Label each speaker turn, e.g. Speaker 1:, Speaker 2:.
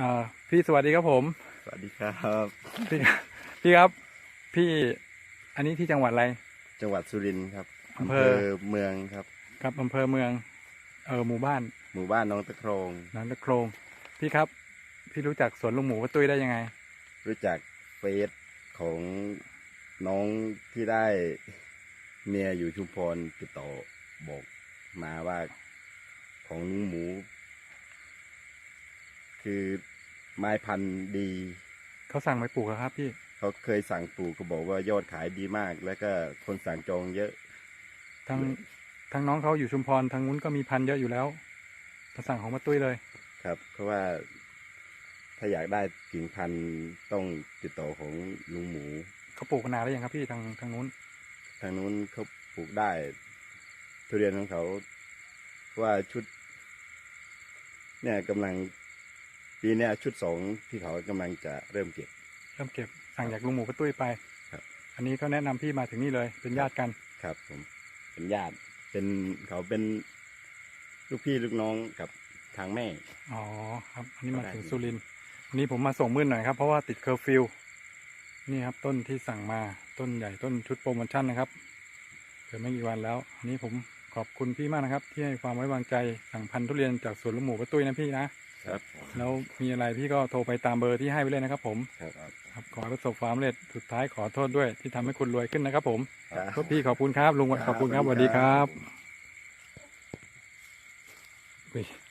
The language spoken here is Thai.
Speaker 1: อ่าพี่สวัสดีครับผม
Speaker 2: สวัสดีครับ
Speaker 1: พี่พี่ครับ พี่อันนี้ที่จังหวัดอะไร
Speaker 2: จังหวัดสุรินทร์ครับ
Speaker 1: อำ
Speaker 2: อำ
Speaker 1: เภ
Speaker 2: เภ
Speaker 1: อ
Speaker 2: อเมืองครับ
Speaker 1: ครับอำเภอเมือง เออหมู่บ้าน
Speaker 2: หมู่บ้านน้องตะโครง
Speaker 1: นันตะโครง พี่ครับ พี่รู้จักสวนลุงหมูป้าตุ้ยได้ยังไง
Speaker 2: รู้จักเฟซของน้องที่ได้เมียอยู่ชุมพรติดต่อบอกมาว่าของลุงหมู คือไม้พันธุ์ดี
Speaker 1: เขาสั่งไปปลูกอะครับพี่
Speaker 2: เขาเคยสั่งปลูกก็บอกว่ายอดขายดีมาก แล้วก็คนสั่งจองเยอะ
Speaker 1: ทางทางน้องเขาอยู่ชุมพรทางนู้นก็มีพันธุ์เยอะอยู่แล้วเขาสั่งของป้าตุ้ยเลย
Speaker 2: ครับ เพราะว่าถ้าอยากได้กิ่งพันธุ์ต้องติดต่อของลุงหมู
Speaker 1: เขาปลูกมานานแล้วยังครับพี่ทางทางนู้น
Speaker 2: ทางนู้นเขาปลูกได้ ทุเรียนของเขาว่าชุด เนี่ยกำลัง ปีเนี้ยชุดสองที่เขากำลังจะเริ่มเก็บ
Speaker 1: เริ่มเก็บสั่งจากลุงหมูป้าตุ้ยไป
Speaker 2: ครับ
Speaker 1: อันนี้ก็แนะนำพี่มาถึงนี่เลย เป็นญาติกัน
Speaker 2: ครับ ผมเป็นญาติเป็นเขาเป็นลูกพี่ลูกน้องกับทางแม่
Speaker 1: อ๋อครับ อันนี้มา
Speaker 2: ได้
Speaker 1: ถึงสุรินทร์วันนี้ผมมาส่งมืดหน่อยครับเพราะว่าติดเคอร์ฟิวนี่ครับต้นที่สั่งมาต้นใหญ่ต้นชุดโปรโมชั่นนะครับเกิดไม่กี่วันแล้ว อันนี้ผมขอบคุณพี่มากนะครับ ที่ให้ความไว้วางใจสั่งพันธุ์ทุเรียนจากสวนลุงหมูป้าตุ้ยนะพี่นะครับ แล้วมีอะไรพี่ก็โทรไปตามเบอร์ที่ให้ไปเลยนะครับ ผม
Speaker 2: ครับ
Speaker 1: ครับขอให้ประสบความสำเร็จสุดท้ายขอโทษด้วย ที่ทำให้คุณรวยขึ้นนะครับ ผม
Speaker 2: ครับ
Speaker 1: พี่ขอบคุณครับลุงขอบคุณครับสวัสดีครับอุ้ย